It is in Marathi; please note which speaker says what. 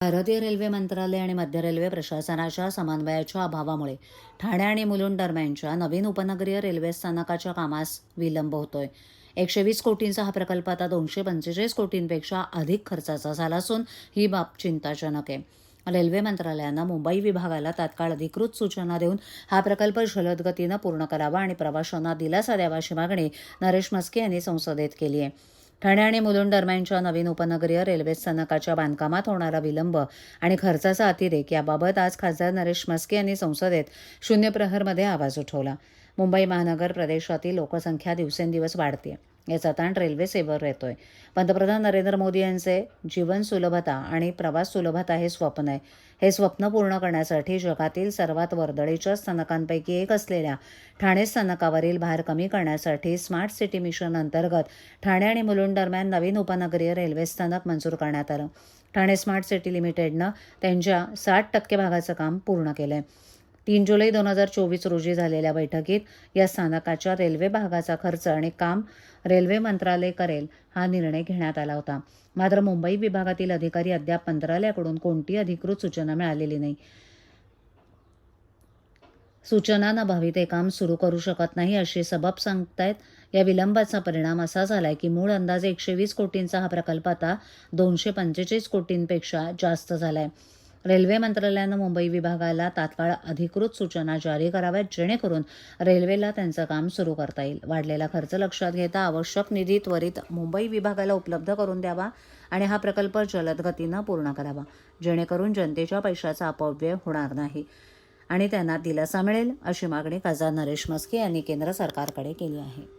Speaker 1: भारतीय रेल्वे मंत्रालय आणि मध्य रेल्वे प्रशासनाच्या समन्वयाच्या अभावामुळे ठाणे आणि मुलुंड दरम्यानच्या नवीन उपनगरीय रेल्वे स्थानकाच्या कामास विलंब होतोय. एकशे वीस कोटींचा हा प्रकल्प आता दोनशे पंचेचाळीस कोटींपेक्षा अधिक खर्चाचा झाला असून ही बाब चिंताजनक आहे. रेल्वे मंत्रालयानं मुंबई विभागाला तात्काळ अधिकृत सूचना देऊन हा प्रकल्प जलद गतीनं पूर्ण करावा आणि प्रवाशांना दिलासा द्यावा अशी मागणी नरेश मस्के यांनी संसदेत केली आहे. ठाणे आणि मुलुंड दरम्यानच्या नवीन उपनगरीय रेल्वे स्थानकाच्या बांधकामात होणारा विलंब आणि खर्चाचा अतिरेक याबाबत आज खासदार नरेश मस्के यांनी संसदेत शून्य प्रहरमध्ये आवाज उठवला. मुंबई महानगर प्रदेशातील लोकसंख्या दिवसेंदिवस वाढते याचा ताण रेल्वे सेवेवर येतोय. पंतप्रधान नरेंद्र मोदी यांचे जीवन सुलभता आणि प्रवास सुलभता हे स्वप्न आहे. हे स्वप्न पूर्ण करण्यासाठी जगातील सर्वात वर्दळीच्या स्थानकांपैकी एक असलेल्या ठाणे स्थानकावरील भार कमी करण्यासाठी स्मार्ट सिटी मिशन अंतर्गत ठाणे आणि मुलुंड दरम्यान नवीन उपनगरीय रेल्वे स्थानक मंजूर करण्यात आलं. ठाणे स्मार्ट सिटी लिमिटेडनं त्यांच्या साठ टक्के भागाचं काम पूर्ण केलं आहे तीन जुलै दोन हजार चोवीस रोजी झालेल्या बैठकीत या स्थानकाच्या रेल्वे भागाचा खर्च आणि काम रेल्वे मंत्रालय करेल हा निर्णय घेण्यात आला होता. मात्र मुंबई विभागातील अधिकारी अद्याप मंत्रालयाकडून कोणती अधिकृत सूचना मिळालेली नाही. सूचना नभावी ते काम सुरू करू शकत नाही अशी सबब सांगतायत. या विलंबाचा परिणाम असा झालाय की मूळ अंदाजे एकशे वीस कोटींचा हा प्रकल्प आता दोनशे पंचेचाळीस कोटींपेक्षा जास्त झालाय. रेल्वे मंत्रालयानं मुंबई विभागाला तात्काळ अधिकृत सूचना जारी कराव्यात जेणेकरून रेल्वेला त्यांचं काम सुरू करता येईल. वाढलेला खर्च लक्षात घेता आवश्यक निधी त्वरित मुंबई विभागाला उपलब्ध करून द्यावा आणि हा प्रकल्प जलद गतीनं पूर्ण करावा जेणेकरून जनतेच्या पैशाचा अपव्यय होणार नाही आणि त्यांना दिलासा मिळेल अशी मागणी खासदार नरेश मस्के यांनी केंद्र सरकारकडे केली आहे.